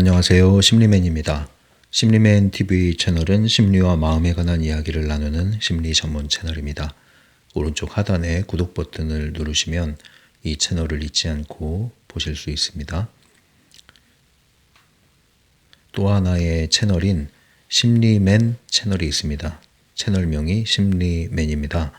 안녕하세요. 심리맨입니다. 심리맨 TV 채널은 심리와 마음에 관한 이야기를 나누는 심리 전문 채널입니다. 오른쪽 하단에 구독 버튼을 누르시면 이 채널을 잊지 않고 보실 수 있습니다. 또 하나의 채널인 심리맨 채널이 있습니다. 채널명이 심리맨입니다.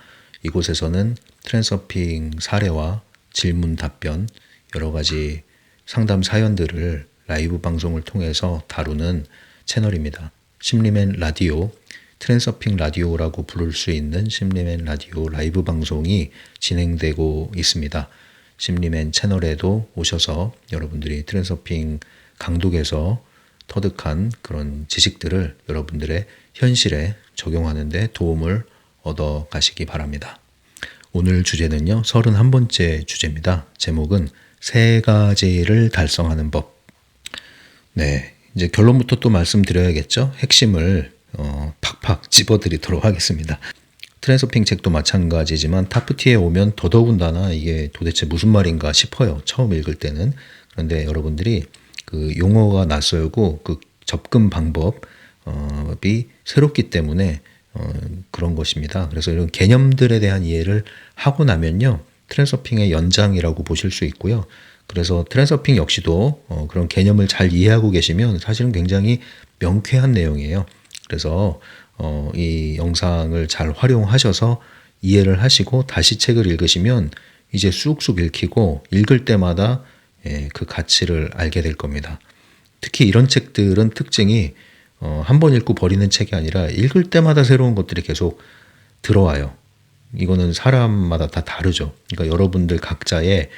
이곳에서는 트랜서핑 사례와 질문 답변, 여러 가지 상담 사연들을 라이브 방송을 통해서 다루는 채널입니다. 심리맨 라디오, 트랜서핑 라디오라고 부를 수 있는 심리맨 라디오 라이브 방송이 진행되고 있습니다. 심리맨 채널에도 오셔서 여러분들이 트랜서핑 강독에서 터득한 그런 지식들을 여러분들의 현실에 적용하는 데 도움을 얻어 가시기 바랍니다. 오늘 주제는요, 31번째 주제입니다. 제목은 세 가지를 달성하는 법. 네. 이제 결론부터 또 말씀드려야겠죠. 핵심을 어, 팍팍 집어드리도록 하겠습니다. 트랜서핑 책도 마찬가지지만 타프티에 오면 더더군다나 이게 도대체 무슨 말인가 싶어요. 처음 읽을 때는. 그런데 여러분들이 그 용어가 낯설고 그 접근 방법이 새롭기 때문에 어, 그런 것입니다. 그래서 이런 개념들에 대한 이해를 하고 나면요. 트랜서핑의 연장이라고 보실 수 있고요. 그래서 트랜서핑 역시도 어, 그런 개념을 잘 이해하고 계시면 사실은 굉장히 명쾌한 내용이에요. 그래서 어, 이 영상을 잘 활용하셔서 이해를 하시고 다시 책을 읽으시면 이제 쑥쑥 읽히고 읽을 때마다 예, 그 가치를 알게 될 겁니다. 특히 이런 책들은 특징이 어, 한 번 읽고 버리는 책이 아니라 읽을 때마다 새로운 것들이 계속 들어와요. 이거는 사람마다 다 다르죠. 그러니까 여러분들 각자의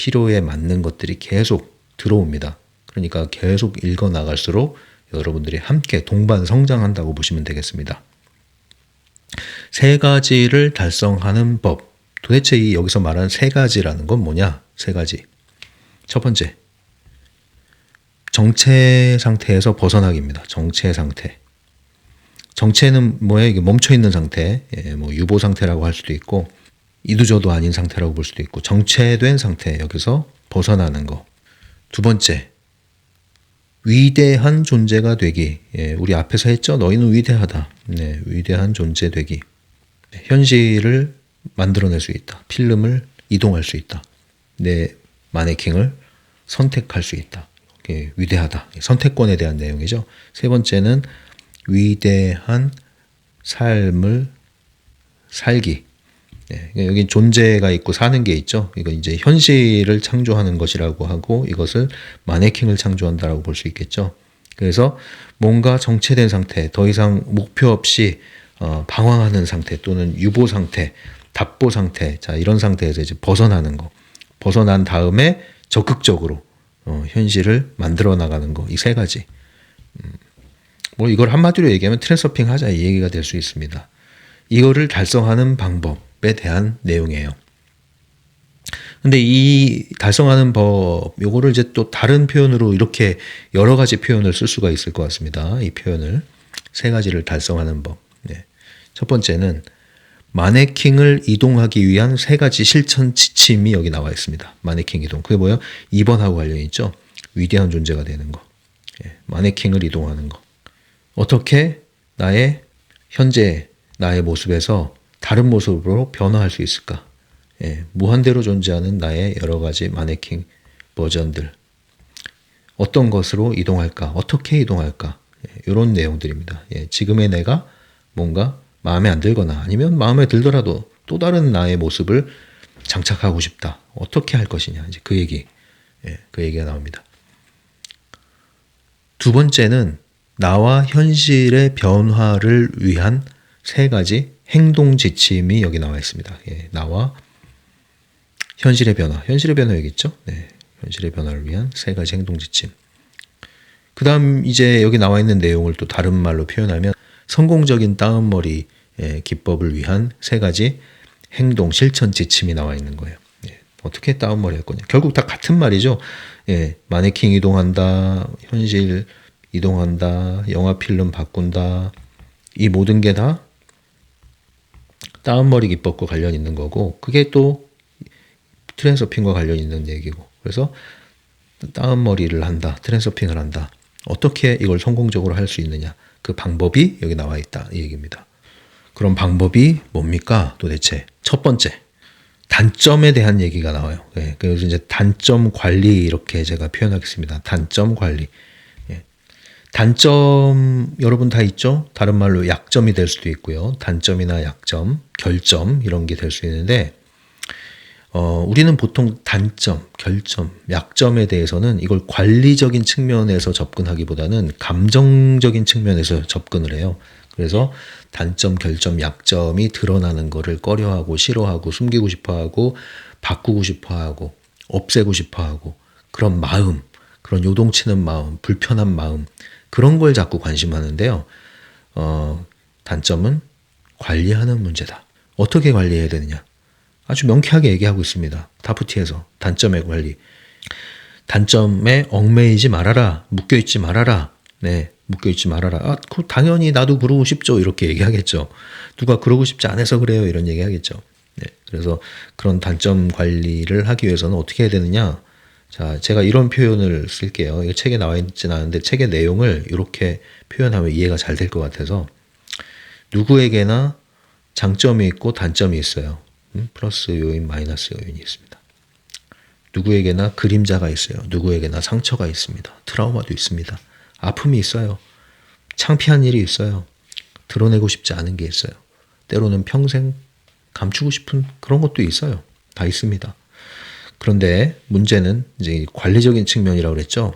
필요에 맞는 것들이 계속 들어옵니다. 그러니까 계속 읽어 나갈수록 여러분들이 함께 동반 성장한다고 보시면 되겠습니다. 세 가지를 달성하는 법. 도대체 이 여기서 말하는 세 가지라는 건 뭐냐? 세 가지. 첫 번째. 정체 상태에서 벗어나기입니다. 정체 상태. 정체는 뭐예요? 멈춰 있는 상태, 예, 뭐 유보 상태라고 할 수도 있고, 이두저도 아닌 상태라고 볼 수도 있고 정체된 상태 여기서 벗어나는 거. 두 번째 위대한 존재가 되기. 예, 우리 앞에서 했죠. 너희는 위대하다. 네, 위대한 존재 되기. 네, 현실을 만들어낼 수 있다. 필름을 이동할 수 있다. 내 마네킹을 선택할 수 있다. 예, 위대하다. 선택권에 대한 내용이죠. 세 번째는 위대한 삶을 살기. 네, 여기 존재가 있고 사는 게 있죠. 이거 이제 현실을 창조하는 것이라고 하고 이것을 마네킹을 창조한다라고 볼 수 있겠죠. 그래서 뭔가 정체된 상태, 더 이상 목표 없이 어, 방황하는 상태 또는 유보 상태, 답보 상태, 자 이런 상태에서 이제 벗어나는 거, 벗어난 다음에 적극적으로 어, 현실을 만들어 나가는 거, 이 세 가지. 음, 뭐 이걸 한마디로 얘기하면 트랜서핑 하자 이 얘기가 될 수 있습니다. 이거를 달성하는 방법. 에 대한 내용이에요. 근데 이 달성하는 법, 요거를 이제 또 다른 표현으로 이렇게 여러 가지 표현을 쓸 수가 있을 것 같습니다. 이 표현을. 세 가지를 달성하는 법. 네. 첫 번째는 마네킹을 이동하기 위한 세 가지 실천 지침이 여기 나와 있습니다. 마네킹 이동. 그게 뭐예요? 2번하고 관련이 있죠. 위대한 존재가 되는 거. 예. 마네킹을 이동하는 거. 어떻게 나의 현재 나의 모습에서 다른 모습으로 변화할 수 있을까? 예, 무한대로 존재하는 나의 여러 가지 마네킹 버전들. 어떤 것으로 이동할까? 어떻게 이동할까? 예, 이런 내용들입니다. 예, 지금의 내가 뭔가 마음에 안 들거나 아니면 마음에 들더라도 또 다른 나의 모습을 장착하고 싶다. 어떻게 할 것이냐. 이제 그 얘기. 예, 그 얘기가 나옵니다. 두 번째는 나와 현실의 변화를 위한 세 가지 행동 지침이 여기 나와 있습니다. 예, 나와 현실의 변화, 현실의 변화 여기 있죠? 네, 현실의 변화를 위한 세 가지 행동 지침. 그 다음 이제 여기 나와 있는 내용을 또 다른 말로 표현하면 성공적인 다운머리 예, 기법을 위한 세 가지 행동 실천 지침이 나와 있는 거예요. 예, 어떻게 다운머리 할 거냐. 결국 다 같은 말이죠. 예, 마네킹 이동한다, 현실 이동한다, 영화 필름 바꾼다. 이 모든 게 다 다운머리 기법과 관련 있는 거고 그게 또 트랜서핑과 관련 있는 얘기고 그래서 다운머리를 한다 트랜서핑을 한다 어떻게 이걸 성공적으로 할 수 있느냐. 그 방법이 여기 나와 있다. 이 얘기입니다. 그럼 방법이 뭡니까? 도대체. 첫 번째. 단점에 대한 얘기가 나와요. 예, 그래서 이제 단점 관리 이렇게 제가 표현하겠습니다. 단점 관리. 예. 단점 여러분 다 있죠? 다른 말로 약점이 될 수도 있고요. 단점이나 약점, 결점 이런 게 될 수 있는데 어, 우리는 보통 단점, 결점, 약점에 대해서는 이걸 관리적인 측면에서 접근하기보다는 감정적인 측면에서 접근을 해요. 그래서 단점, 결점, 약점이 드러나는 거를 꺼려하고 싫어하고 숨기고 싶어하고 바꾸고 싶어하고 없애고 싶어하고 그런 마음, 그런 요동치는 마음, 불편한 마음 그런 걸 자꾸 관심하는데요. 어, 단점은 관리하는 문제다. 어떻게 관리해야 되느냐? 아주 명쾌하게 얘기하고 있습니다. 다프티에서 단점의 관리. 단점에 얽매이지 말아라. 묶여있지 말아라. 네. 묶여있지 말아라. 아, 그 당연히 나도 그러고 싶죠. 이렇게 얘기하겠죠. 누가 그러고 싶지 않아서 그래요. 이런 얘기 하겠죠. 네. 그래서 그런 단점 관리를 하기 위해서는 어떻게 해야 되느냐. 자, 제가 이런 표현을 쓸게요. 이거 책에 나와 있진 않은데 책의 내용을 이렇게 표현하면 이해가 잘 될 것 같아서 누구에게나 장점이 있고 단점이 있어요. 음, 플러스 요인, 마이너스 요인이 있습니다. 누구에게나 그림자가 있어요. 누구에게나 상처가 있습니다. 트라우마도 있습니다. 아픔이 있어요. 창피한 일이 있어요. 드러내고 싶지 않은 게 있어요. 때로는 평생 감추고 싶은 그런 것도 있어요. 다 있습니다. 그런데 문제는 이제 관리적인 측면이라고 그랬죠.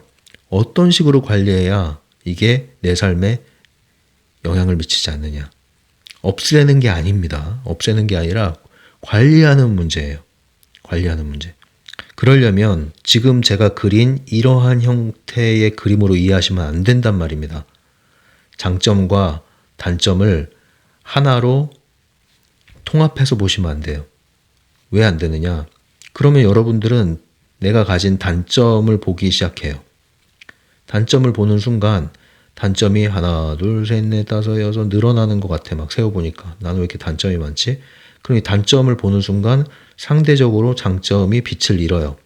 어떤 식으로 관리해야 이게 내 삶에 영향을 미치지 않느냐. 없애는 게 아닙니다. 없애는 게 아니라 관리하는 문제예요. 관리하는 문제. 그러려면 지금 제가 그린 이러한 형태의 그림으로 이해하시면 안 된단 말입니다. 장점과 단점을 하나로 통합해서 보시면 안 돼요. 왜 안 되느냐? 그러면 여러분들은 내가 가진 단점을 보기 시작해요. 단점을 보는 순간 단점이 하나, 둘, 셋, 넷, 다섯, 여섯 늘어나는 것 같아. 막 세어보니까. 나는 왜 이렇게 단점이 많지? 그럼 이 단점을 보는 순간 상대적으로 장점이 빛을 잃어요.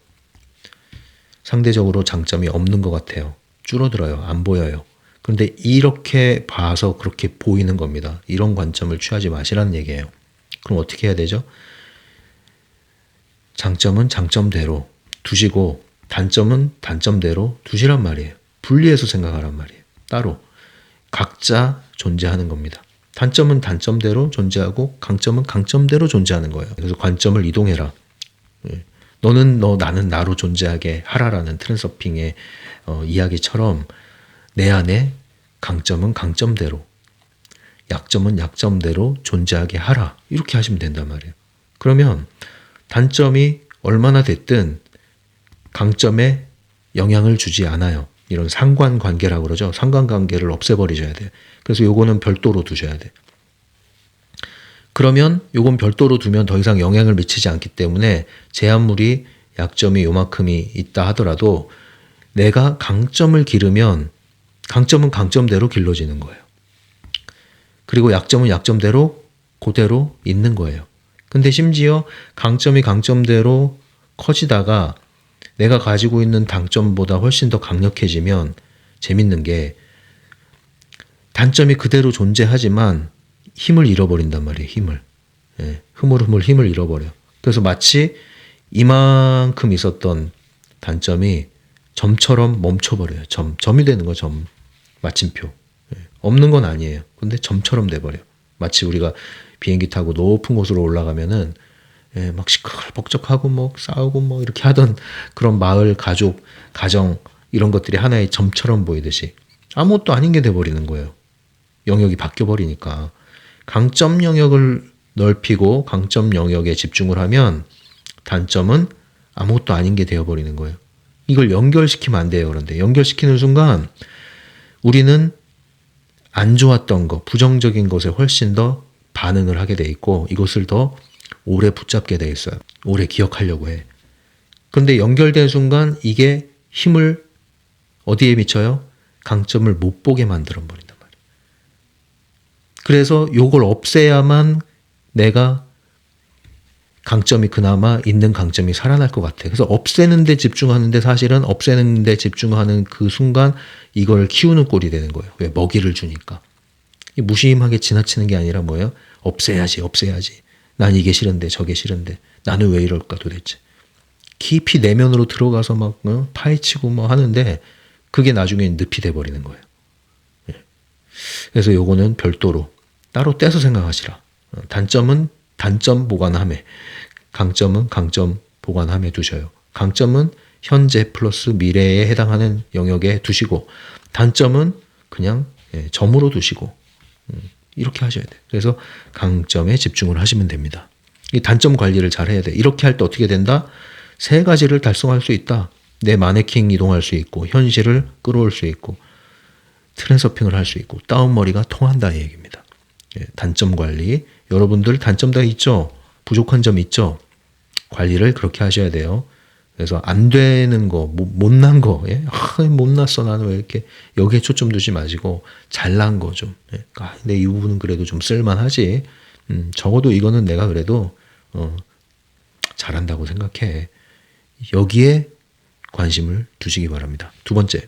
상대적으로 장점이 없는 것 같아요. 줄어들어요. 안 보여요. 그런데 이렇게 봐서 그렇게 보이는 겁니다. 이런 관점을 취하지 마시라는 얘기예요. 그럼 어떻게 해야 되죠? 장점은 장점대로 두시고 단점은 단점대로 두시란 말이에요. 분리해서 생각하란 말이에요. 따로 각자 존재하는 겁니다. 단점은 단점대로 존재하고 강점은 강점대로 존재하는 거예요. 그래서 관점을 이동해라. 예. 너는 너 나는 나로 존재하게 하라라는 트랜서핑의 어, 이야기처럼 내 안에 강점은 강점대로 약점은 약점대로 존재하게 하라. 이렇게 하시면 된단 말이에요. 그러면 단점이 얼마나 됐든 강점에 영향을 주지 않아요. 이런 상관관계라고 그러죠. 상관관계를 없애버리셔야 돼요. 그래서 요거는 별도로 두셔야 돼. 그러면 요건 별도로 두면 더 이상 영향을 미치지 않기 때문에 제 아무리 약점이 요만큼이 있다 하더라도 내가 강점을 기르면 강점은 강점대로 길러지는 거예요. 그리고 약점은 약점대로 그대로 있는 거예요. 근데 심지어 강점이 강점대로 커지다가 내가 가지고 있는 단점보다 훨씬 더 강력해지면 재밌는 게 단점이 그대로 존재하지만 힘을 잃어버린단 말이에요. 힘을. 예, 흐물흐물 힘을 잃어버려. 그래서 마치 이만큼 있었던 단점이 점처럼 멈춰버려요. 점. 점이 되는 거 점. 마침표. 예, 없는 건 아니에요. 근데 점처럼 돼버려. 마치 우리가 비행기 타고 높은 곳으로 올라가면은 예, 막 시끌벅적하고 뭐 싸우고 뭐 이렇게 하던 그런 마을, 가족, 가정 이런 것들이 하나의 점처럼 보이듯이 아무것도 아닌 게 돼버리는 거예요. 영역이 바뀌어 버리니까 강점 영역을 넓히고 강점 영역에 집중을 하면 단점은 아무것도 아닌 게 되어 버리는 거예요. 이걸 연결시키면 안 돼요. 그런데 연결시키는 순간 우리는 안 좋았던 거, 부정적인 것에 훨씬 더 반응을 하게 돼 있고 이것을 더 오래 붙잡게 돼 있어요. 오래 기억하려고 해. 근데 연결된 순간 이게 힘을 어디에 미쳐요? 강점을 못 보게 만들어 버린단 말이에요. 그래서 요걸 없애야만 내가 강점이 그나마 있는 강점이 살아날 것 같아. 그래서 없애는 데 집중하는데 사실은 없애는 데 집중하는 그 순간 이걸 키우는 꼴이 되는 거예요. 왜? 먹이를 주니까. 이 무심하게 지나치는 게 아니라 뭐예요? 없애야지, 없애야지. 난 이게 싫은데, 저게 싫은데. 나는 왜 이럴까 도대체. 깊이 내면으로 들어가서 막 어? 파헤치고 뭐 하는데 그게 나중에 늪이 돼버리는 거예요. 예. 그래서 요거는 별도로 따로 떼서 생각하시라. 어, 단점은 단점 보관함에, 강점은 강점 보관함에 두셔요. 강점은 현재 플러스 미래에 해당하는 영역에 두시고, 단점은 그냥 예, 점으로 두시고, 음, 이렇게 하셔야 돼요. 그래서 강점에 집중을 하시면 됩니다. 이 단점 관리를 잘 해야 돼. 이렇게 할 때 어떻게 된다? 세 가지를 달성할 수 있다. 내 마네킹 이동할 수 있고, 현실을 끌어올 수 있고, 트랜서핑을 할 수 있고, 다운머리가 통한다 이 얘기입니다. 예, 단점 관리. 여러분들 단점 다 있죠? 부족한 점 있죠? 관리를 그렇게 하셔야 돼요. 그래서 안 되는 거, 뭐, 못난 거, 예? 아, 못났어. 나는 왜 이렇게 여기에 초점 두지 마시고 잘난 거 좀. 예? 아, 근데 이 부분은 그래도 좀 쓸만하지. 음, 적어도 이거는 내가 그래도 어, 잘한다고 생각해. 여기에 관심을 두시기 바랍니다. 두 번째.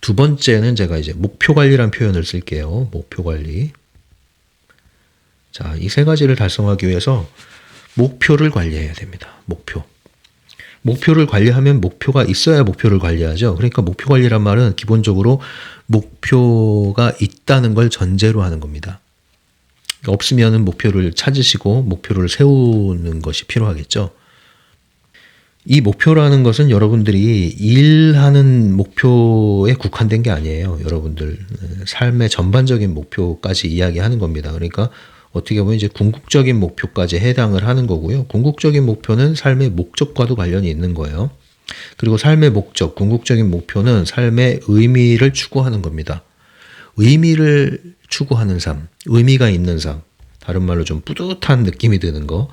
두 번째는 제가 이제 목표 관리란 표현을 쓸게요. 목표 관리. 자, 이 세 가지를 달성하기 위해서 목표를 관리해야 됩니다. 목표. 목표를 관리하면 목표가 있어야 목표를 관리하죠. 그러니까 목표 관리란 말은 기본적으로 목표가 있다는 걸 전제로 하는 겁니다. 없으면은 목표를 찾으시고 목표를 세우는 것이 필요하겠죠. 이 목표라는 것은 여러분들이 일하는 목표에 국한된 게 아니에요. 여러분들 삶의 전반적인 목표까지 이야기하는 겁니다. 그러니까 어떻게 보면 이제 궁극적인 목표까지 해당을 하는 거고요. 궁극적인 목표는 삶의 목적과도 관련이 있는 거예요. 그리고 삶의 목적, 궁극적인 목표는 삶의 의미를 추구하는 겁니다. 의미를 추구하는 삶, 의미가 있는 삶, 다른 말로 좀 뿌듯한 느낌이 드는 거,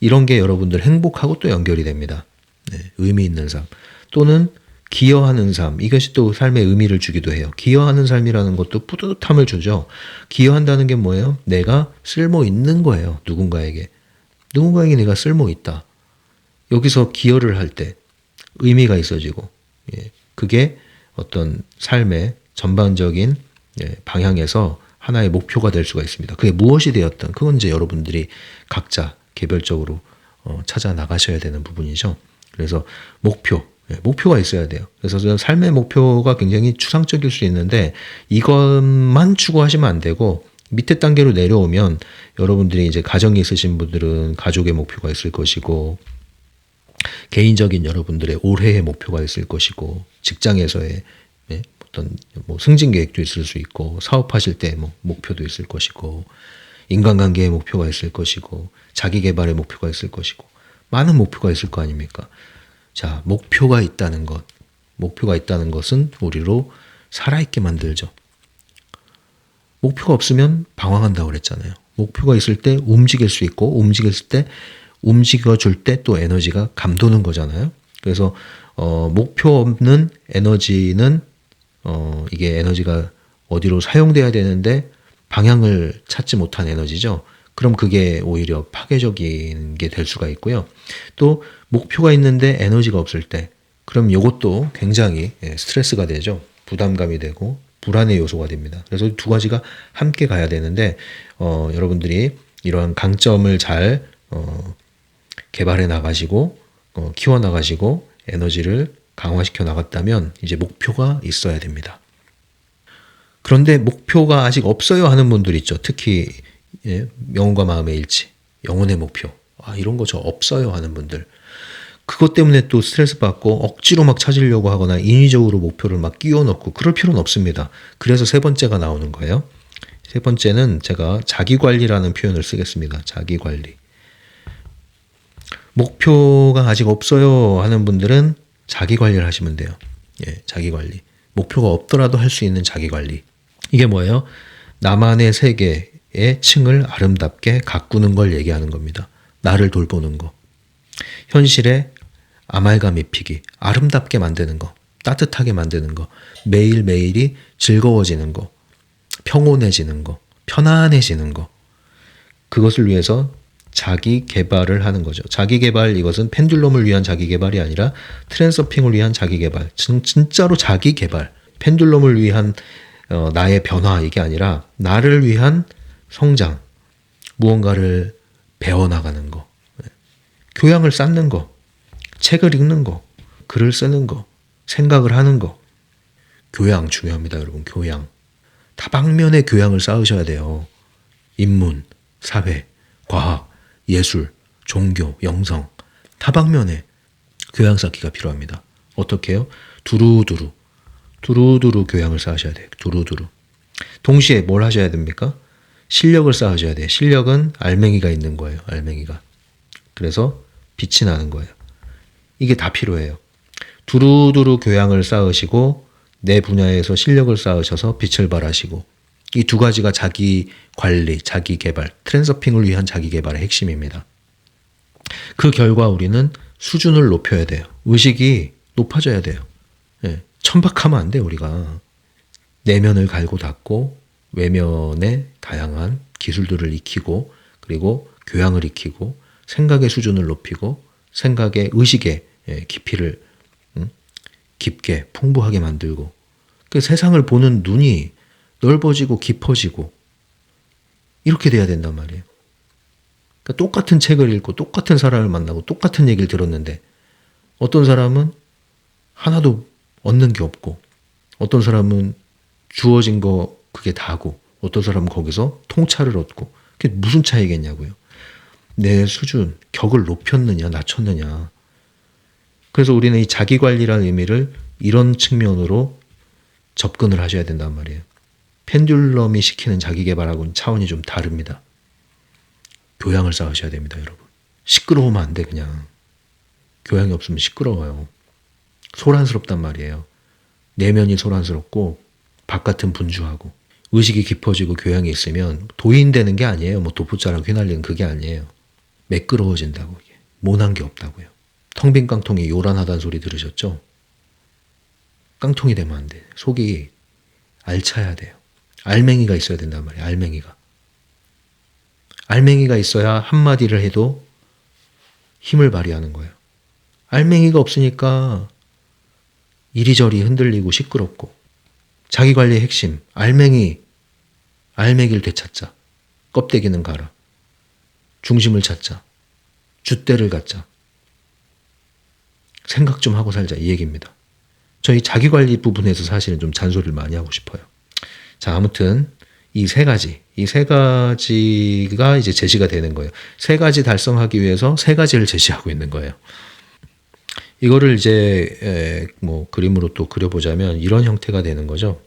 이런 게 여러분들 행복하고 또 연결이 됩니다. 네, 의미 있는 삶. 또는 기여하는 삶. 이것이 또 삶의 의미를 주기도 해요. 기여하는 삶이라는 것도 뿌듯함을 주죠. 기여한다는 게 뭐예요? 내가 쓸모 있는 거예요. 누군가에게. 누군가에게 내가 쓸모 있다. 여기서 기여를 할 때 의미가 있어지고, 예, 그게 어떤 삶의 전반적인 예, 방향에서 하나의 목표가 될 수가 있습니다. 그게 무엇이 되었든 그건 이제 여러분들이 각자 개별적으로 어, 찾아 나가셔야 되는 부분이죠. 그래서 목표, 예, 목표가 있어야 돼요. 그래서 삶의 목표가 굉장히 추상적일 수 있는데 이것만 추구하시면 안 되고 밑에 단계로 내려오면 여러분들이 이제 가정이 있으신 분들은 가족의 목표가 있을 것이고 개인적인 여러분들의 올해의 목표가 있을 것이고 직장에서의 예, 어떤 뭐 승진 계획도 있을 수 있고 사업하실 때 뭐 목표도 있을 것이고 인간관계의 목표가 있을 것이고 자기 개발의 목표가 있을 것이고 많은 목표가 있을 거 아닙니까? 자, 목표가 있다는 것. 목표가 있다는 것은 우리로 살아있게 만들죠. 목표가 없으면 방황한다고 그랬잖아요. 목표가 있을 때 움직일 수 있고, 움직였을 때, 움직여줄 때 또 에너지가 감도는 거잖아요. 그래서, 어, 목표 없는 에너지는, 어, 이게 에너지가 어디로 사용돼야 되는데 방향을 찾지 못한 에너지죠. 그럼 그게 오히려 파괴적인 게 될 수가 있고요. 또 목표가 있는데 에너지가 없을 때 그럼 이것도 굉장히 예, 스트레스가 되죠. 부담감이 되고 불안의 요소가 됩니다. 그래서 두 가지가 함께 가야 되는데 어, 여러분들이 이러한 강점을 잘 어, 개발해 나가시고 어, 키워 나가시고 에너지를 강화시켜 나갔다면 이제 목표가 있어야 됩니다. 그런데 목표가 아직 없어요 하는 분들 있죠. 특히 예, 영혼과 마음의 일치, 영혼의 목표. 아, 이런 거 저 없어요 하는 분들. 그것 때문에 또 스트레스 받고 억지로 막 찾으려고 하거나 인위적으로 목표를 막 끼워 넣고 그럴 필요는 없습니다. 그래서 세 번째가 나오는 거예요. 세 번째는 제가 자기 관리라는 표현을 쓰겠습니다. 자기 관리. 목표가 아직 없어요 하는 분들은 자기 관리를 하시면 돼요. 예, 자기 관리. 목표가 없더라도 할 수 있는 자기 관리. 이게 뭐예요? 나만의 세계, 의 층을 아름답게 가꾸는 걸 얘기하는 겁니다. 나를 돌보는 거. 현실에 아말감 입히기, 아름답게 만드는 거, 따뜻하게 만드는 거, 매일매일이 즐거워지는 거, 평온해지는 거, 편안해지는 거. 그것을 위해서 자기 개발을 하는 거죠. 자기 개발 이것은 펜듈럼을 위한 자기 개발이 아니라 트랜서핑을 위한 자기 개발. 진, 진짜로 자기 개발. 펜듈럼을 위한 어, 나의 변화 이게 아니라 나를 위한 성장. 무언가를 배워 나가는 거. 교양을 쌓는 거. 책을 읽는 거. 글을 쓰는 거. 생각을 하는 거. 교양 중요합니다, 여러분. 교양. 다방면의 교양을 쌓으셔야 돼요. 인문, 사회, 과학, 예술, 종교, 영성. 다방면에 교양 쌓기가 필요합니다. 어떻게 해요? 두루두루. 두루두루 교양을 쌓으셔야 돼요. 두루두루. 동시에 뭘 하셔야 됩니까? 실력을 쌓으셔야 돼요. 실력은 알맹이가 있는 거예요. 알맹이가. 그래서 빛이 나는 거예요. 이게 다 필요해요. 두루두루 교양을 쌓으시고 내 분야에서 실력을 쌓으셔서 빛을 발하시고 이 두 가지가 자기 관리, 자기 개발, 트랜서핑을 위한 자기 개발의 핵심입니다. 그 결과 우리는 수준을 높여야 돼요. 의식이 높아져야 돼요. 예, 천박하면 안 돼, 우리가. 내면을 갈고 닦고 외면의 다양한 기술들을 익히고 그리고 교양을 익히고 생각의 수준을 높이고 생각의 의식의 예, 깊이를 음, 깊게 풍부하게 만들고 그 세상을 보는 눈이 넓어지고 깊어지고 이렇게 돼야 된단 말이에요. 그러니까 똑같은 책을 읽고 똑같은 사람을 만나고 똑같은 얘기를 들었는데 어떤 사람은 하나도 얻는 게 없고 어떤 사람은 주어진 거 그게 다고 어떤 사람은 거기서 통찰을 얻고 그게 무슨 차이겠냐고요. 내 수준, 격을 높였느냐, 낮췄느냐. 그래서 우리는 이 자기 관리라는 의미를 이런 측면으로 접근을 하셔야 된단 말이에요. 펜듈럼이 시키는 자기 개발하고는 차원이 좀 다릅니다. 교양을 쌓으셔야 됩니다, 여러분. 시끄러우면 안 돼, 그냥. 교양이 없으면 시끄러워요. 소란스럽단 말이에요. 내면이 소란스럽고 바깥은 분주하고 의식이 깊어지고 교양이 있으면 도인되는 게 아니에요. 뭐 도포자랑 휘날리는 그게 아니에요. 매끄러워진다고 이게. 모난 게 없다고요. 텅 빈 깡통이 요란하다는 소리 들으셨죠? 깡통이 되면 안 돼. 속이 알차야 돼요. 알맹이가 있어야 된단 말이에요. 알맹이가. 알맹이가 있어야 한마디를 해도 힘을 발휘하는 거예요. 알맹이가 없으니까 이리저리 흔들리고 시끄럽고 자기 관리의 핵심 알맹이 알맹이를 되찾자. 껍데기는 가라. 중심을 찾자. 줏대를 갖자. 생각 좀 하고 살자 이 얘기입니다. 저희 자기 관리 부분에서 사실은 좀 잔소리를 많이 하고 싶어요. 자, 아무튼 이 세 가지, 이 세 가지가 이제 제시가 되는 거예요. 세 가지 달성하기 위해서 세 가지를 제시하고 있는 거예요. 이거를 이제 뭐 그림으로 또 그려보자면 이런 형태가 되는 거죠.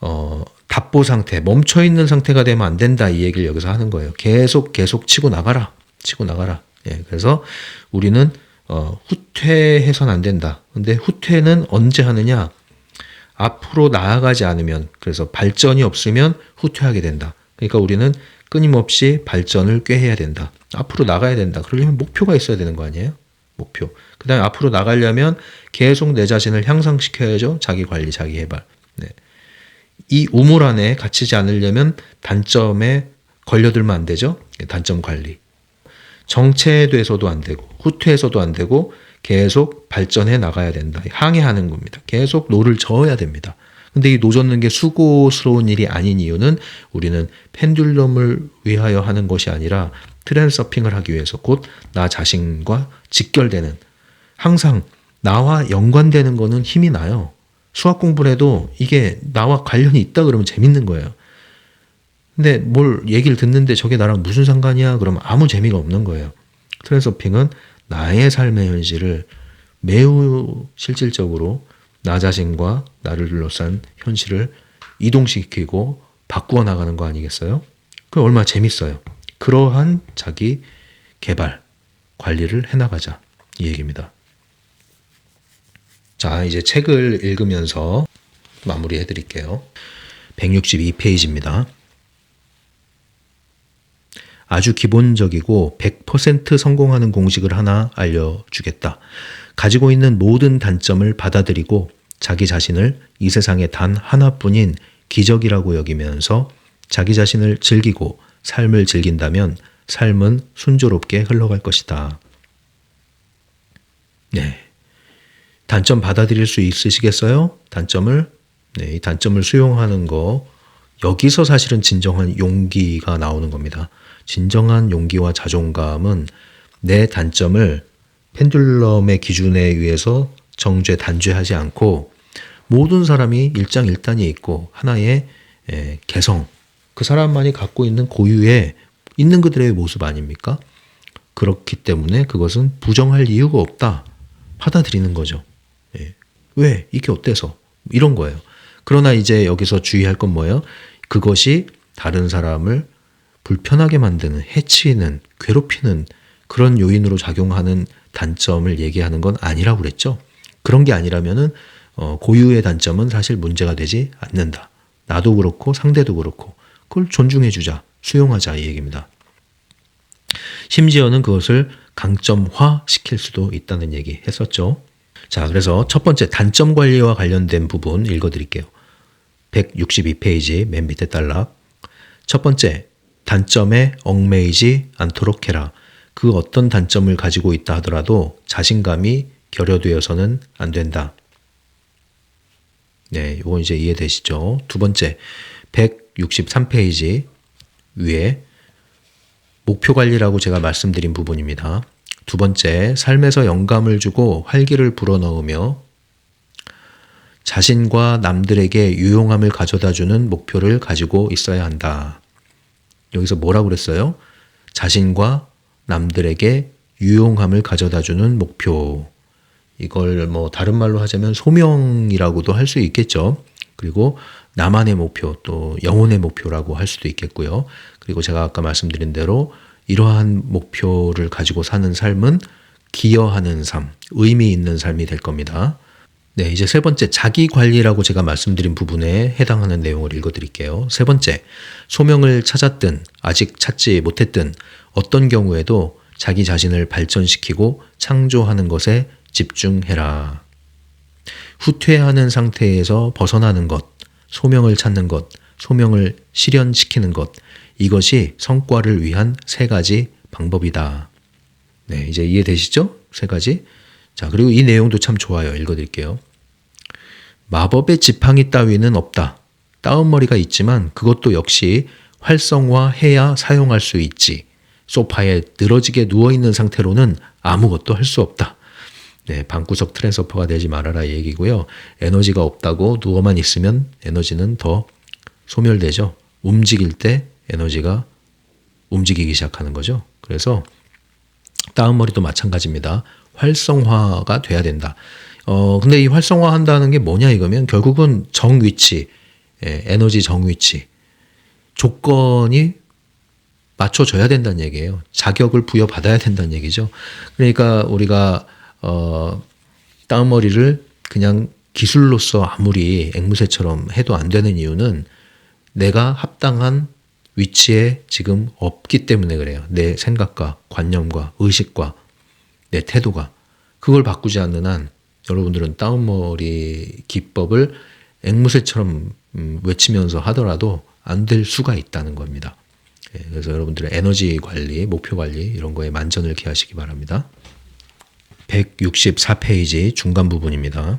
어, 답보 상태, 멈춰 있는 상태가 되면 안 된다 이 얘기를 여기서 하는 거예요. 계속 계속 치고 나가라, 치고 나가라. 예, 그래서 우리는 어, 후퇴해선 안 된다. 근데 후퇴는 언제 하느냐? 앞으로 나아가지 않으면 그래서 발전이 없으면 후퇴하게 된다. 그러니까 우리는 끊임없이 발전을 꾀해야 된다. 앞으로 나가야 된다. 그러려면 목표가 있어야 되는 거 아니에요? 목표. 그 다음에 앞으로 나가려면 계속 내 자신을 향상시켜야죠. 자기 관리, 자기 개발. 네. 이 우물 안에 갇히지 않으려면 단점에 걸려들면 안 되죠. 단점 관리. 정체돼서도 안 되고, 후퇴해서도 안 되고, 계속 발전해 나가야 된다. 항해하는 겁니다. 계속 노를 저어야 됩니다. 근데 이 노 젓는 게 수고스러운 일이 아닌 이유는 우리는 펜듈럼을 위하여 하는 것이 아니라 트랜서핑을 하기 위해서 곧 나 자신과 직결되는 항상 나와 연관되는 거는 힘이 나요. 수학 공부를 해도 이게 나와 관련이 있다 그러면 재밌는 거예요. 근데 뭘 얘기를 듣는데 저게 나랑 무슨 상관이야? 그러면 아무 재미가 없는 거예요. 트랜서핑은 나의 삶의 현실을 매우 실질적으로 나 자신과 나를 둘러싼 현실을 이동시키고 바꾸어 나가는 거 아니겠어요? 그 얼마나 재밌어요. 그러한 자기 개발, 관리를 해나가자. 이 얘기입니다. 자, 이제 책을 읽으면서 마무리해 드릴게요. 162페이지입니다. 아주 기본적이고 100% 성공하는 공식을 하나 알려주겠다. 가지고 있는 모든 단점을 받아들이고 자기 자신을 이 세상에 단 하나뿐인 기적이라고 여기면서 자기 자신을 즐기고 삶을 즐긴다면 삶은 순조롭게 흘러갈 것이다. 네. 단점 받아들일 수 있으시겠어요? 단점을? 네, 이 단점을 수용하는 거. 여기서 사실은 진정한 용기가 나오는 겁니다. 진정한 용기와 자존감은 내 단점을 펜듈럼의 기준에 의해서 정죄, 단죄하지 않고 모든 사람이 일장일단이 있고 하나의 에, 개성, 그 사람만이 갖고 있는 고유의 있는 그들의 모습 아닙니까? 그렇기 때문에 그것은 부정할 이유가 없다. 받아들이는 거죠. 예. 왜? 이게 어때서? 이런 거예요. 그러나 이제 여기서 주의할 건 뭐예요? 그것이 다른 사람을 불편하게 만드는, 해치는, 괴롭히는 그런 요인으로 작용하는 단점을 얘기하는 건 아니라고 그랬죠. 그런 게 아니라면은 어, 고유의 단점은 사실 문제가 되지 않는다. 나도 그렇고 상대도 그렇고 그걸 존중해 주자, 수용하자 이 얘기입니다. 심지어는 그것을 강점화 시킬 수도 있다는 얘기 했었죠. 자, 그래서 첫 번째 단점 관리와 관련된 부분 읽어 드릴게요. 162페이지 맨 밑에 딸락. 첫 번째, 단점에 얽매이지 않도록 해라. 그 어떤 단점을 가지고 있다 하더라도 자신감이 결여되어서는 안 된다. 네, 이건 이제 이해되시죠? 두 번째, 163페이지 위에 목표 관리라고 제가 말씀드린 부분입니다. 두 번째, 삶에서 영감을 주고 활기를 불어넣으며 자신과 남들에게 유용함을 가져다 주는 목표를 가지고 있어야 한다. 여기서 뭐라고 그랬어요? 자신과 남들에게 유용함을 가져다 주는 목표. 이걸 뭐 다른 말로 하자면 소명이라고도 할 수 있겠죠. 그리고 나만의 목표 또 영혼의 목표라고 할 수도 있겠고요. 그리고 제가 아까 말씀드린 대로 이러한 목표를 가지고 사는 삶은 기여하는 삶, 의미 있는 삶이 될 겁니다. 네, 이제 세 번째 자기 관리라고 제가 말씀드린 부분에 해당하는 내용을 읽어 드릴게요. 세 번째, 소명을 찾았든 아직 찾지 못했든 어떤 경우에도 자기 자신을 발전시키고 창조하는 것에 집중해라. 후퇴하는 상태에서 벗어나는 것, 소명을 찾는 것, 소명을 실현시키는 것, 이것이 성과를 위한 세 가지 방법이다. 네, 이제 이해되시죠? 세 가지. 자, 그리고 이 내용도 참 좋아요. 읽어드릴게요. 마법의 지팡이 따위는 없다. 다운머리가 있지만 그것도 역시 활성화해야 사용할 수 있지. 소파에 늘어지게 누워있는 상태로는 아무것도 할 수 없다. 네, 방구석 트랜스퍼가 되지 말아라 얘기고요. 에너지가 없다고 누워만 있으면 에너지는 더 소멸되죠. 움직일 때 에너지가 움직이기 시작하는 거죠. 그래서 다운머리도 마찬가지입니다. 활성화가 돼야 된다. 어, 근데 이 활성화 한다는 게 뭐냐 이거면 결국은 정위치, 예, 에너지 정위치, 조건이 맞춰줘야 된다는 얘기예요. 자격을 부여받아야 된다는 얘기죠. 그러니까 우리가 어, 다운머리를 그냥 기술로서 아무리 앵무새처럼 해도 안 되는 이유는 내가 합당한 위치에 지금 없기 때문에 그래요. 내 생각과 관념과 의식과 내 태도가 그걸 바꾸지 않는 한 여러분들은 다운머리 기법을 앵무새처럼 음, 외치면서 하더라도 안 될 수가 있다는 겁니다. 예, 그래서 여러분들의 에너지 관리, 목표 관리 이런 거에 만전을 기하시기 바랍니다. 164페이지 중간 부분입니다.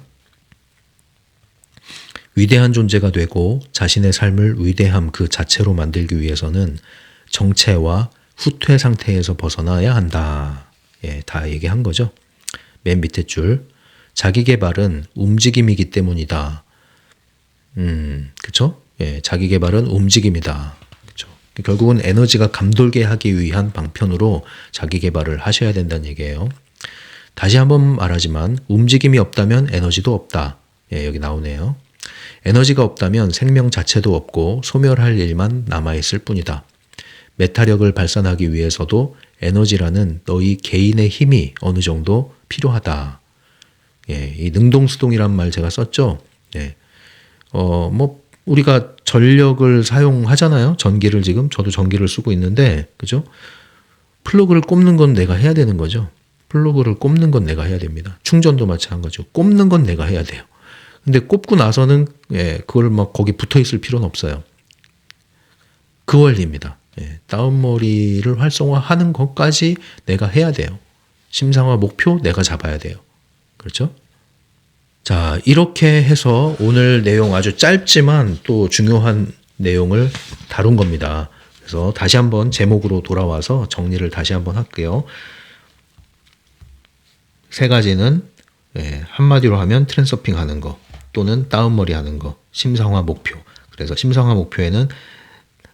위대한 존재가 되고 자신의 삶을 위대함 그 자체로 만들기 위해서는 정체와 후퇴 상태에서 벗어나야 한다. 예, 다 얘기한 거죠. 맨 밑에 줄. 자기 개발은 움직임이기 때문이다. 음, 그쵸? 예, 자기 개발은 움직임이다. 그쵸? 결국은 에너지가 감돌게 하기 위한 방편으로 자기 개발을 하셔야 된다는 얘기예요. 다시 한번 말하지만 움직임이 없다면 에너지도 없다. 예, 여기 나오네요. 에너지가 없다면 생명 자체도 없고 소멸할 일만 남아있을 뿐이다. 메타력을 발산하기 위해서도 에너지라는 너희 개인의 힘이 어느 정도 필요하다. 예, 이 능동수동이란 말 제가 썼죠. 예. 어, 뭐, 우리가 전력을 사용하잖아요. 전기를 지금, 저도 전기를 쓰고 있는데, 그죠? 플러그를 꼽는 건 내가 해야 되는 거죠. 플러그를 꼽는 건 내가 해야 됩니다. 충전도 마찬가지고, 꼽는 건 내가 해야 돼요. 근데 꼽고 나서는, 예, 그걸 막 거기 붙어 있을 필요는 없어요. 그 원리입니다. 예, 다운머리를 활성화하는 것까지 내가 해야 돼요. 심상화 목표 내가 잡아야 돼요. 그렇죠? 자, 이렇게 해서 오늘 내용 아주 짧지만 또 중요한 내용을 다룬 겁니다. 그래서 다시 한번 제목으로 돌아와서 정리를 다시 한번 할게요. 세 가지는 예, 한마디로 하면 트랜서핑 하는 거 또는 다운머리 하는 거, 심상화 목표. 그래서 심상화 목표에는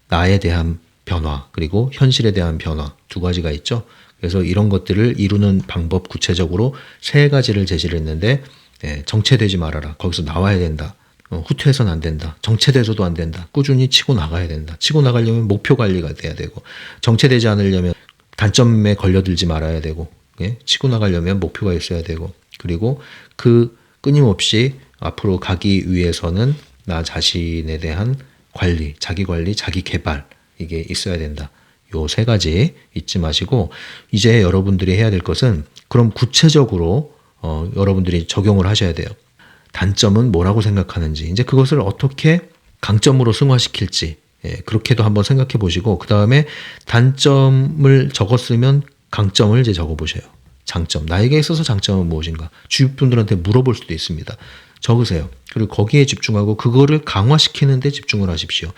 나에 대한 변화 그리고 현실에 대한 변화 두 가지가 있죠. 그래서 이런 것들을 이루는 방법 구체적으로 세 가지를 제시를 했는데 예, 정체되지 말아라. 거기서 나와야 된다. 어, 후퇴해서는 안 된다. 정체돼서도 안 된다. 꾸준히 치고 나가야 된다. 치고 나가려면 목표 관리가 돼야 되고 정체되지 않으려면 단점에 걸려들지 말아야 되고 예? 치고 나가려면 목표가 있어야 되고 그리고 그 끊임없이 앞으로 가기 위해서는 나 자신에 대한 관리, 자기 관리, 자기 개발 이게 있어야 된다. 요 세 가지 잊지 마시고 이제 여러분들이 해야 될 것은 그럼 구체적으로 어, 여러분들이 적용을 하셔야 돼요. 단점은 뭐라고 생각하는지 이제 그것을 어떻게 강점으로 승화시킬지 예, 그렇게도 한번 생각해 보시고 그 다음에 단점을 적었으면 강점을 이제 적어 보셔요. 장점 나에게 있어서 장점은 무엇인가 주위 분들한테 물어볼 수도 있습니다. 적으세요. 그리고 거기에 집중하고 그거를 강화시키는 데 집중을 하십시오.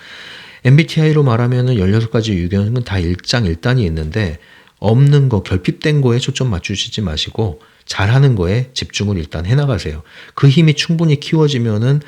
MBTI로 말하면은 16가지 유견은 다 일장일단이 있는데 없는 거 결핍된 거에 초점 맞추시지 마시고 잘하는 거에 집중을 일단 해나가세요. 그 힘이 충분히 키워지면은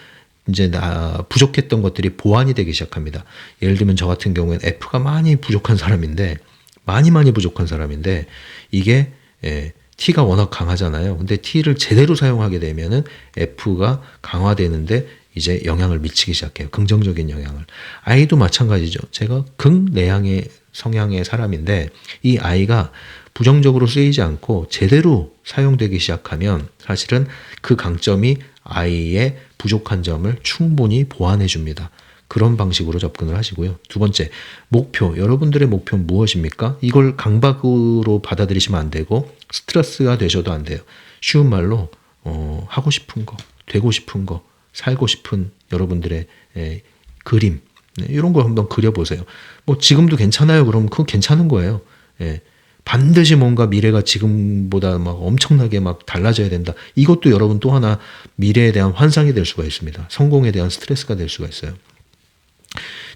이제 나 부족했던 것들이 보완이 되기 시작합니다. 예를 들면 저 같은 경우엔 F가 많이 부족한 사람인데 많이 많이 부족한 사람인데 이게 예, T가 워낙 강하잖아요. 근데 T를 제대로 사용하게 되면은 F가 강화되는데 이제 영향을 미치기 시작해요. 긍정적인 영향을. 아이도 마찬가지죠. 제가 극내향의 성향의 사람인데 이 아이가 부정적으로 쓰이지 않고 제대로 사용되기 시작하면 사실은 그 강점이 아이의 부족한 점을 충분히 보완해 줍니다. 그런 방식으로 접근을 하시고요. 두 번째, 목표. 여러분들의 목표는 무엇입니까? 이걸 강박으로 받아들이시면 안 되고 스트레스가 되셔도 안 돼요. 쉬운 말로 어, 하고 싶은 거, 되고 싶은 거, 살고 싶은 여러분들의 에, 그림 네, 이런 거 한번 그려보세요. 뭐 지금도 괜찮아요. 그럼 그거 괜찮은 거예요. 예. 반드시 뭔가 미래가 지금보다 막 엄청나게 막 달라져야 된다. 이것도 여러분 또 하나 미래에 대한 환상이 될 수가 있습니다. 성공에 대한 스트레스가 될 수가 있어요.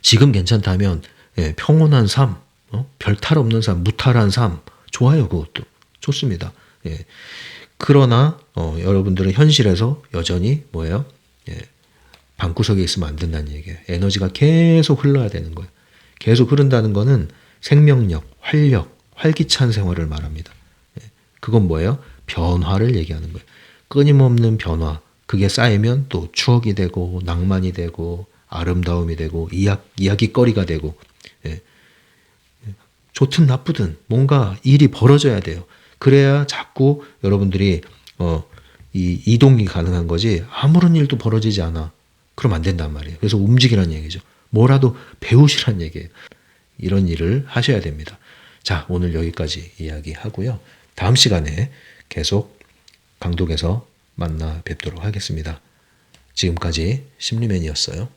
지금 괜찮다면 예, 평온한 삶, 어? 별탈 없는 삶, 무탈한 삶 좋아요. 그것도 좋습니다. 예. 그러나 어, 여러분들은 현실에서 여전히 뭐예요? 예. 방구석에 있으면 안 된다는 얘기예요. 에너지가 계속 흘러야 되는 거예요. 계속 흐른다는 거는 생명력, 활력, 활기찬 생활을 말합니다. 예. 그건 뭐예요? 변화를 얘기하는 거예요. 끊임없는 변화. 그게 쌓이면 또 추억이 되고 낭만이 되고 아름다움이 되고 이야, 이야기거리가 되고 예. 좋든 나쁘든 뭔가 일이 벌어져야 돼요. 그래야 자꾸 여러분들이 어, 이 이동이 가능한 거지 아무런 일도 벌어지지 않아. 그럼 안 된단 말이에요. 그래서 움직이란 얘기죠. 뭐라도 배우시란 얘기예요. 이런 일을 하셔야 됩니다. 자, 오늘 여기까지 이야기하고요. 다음 시간에 계속 강독에서 만나 뵙도록 하겠습니다. 지금까지 심리맨이었어요.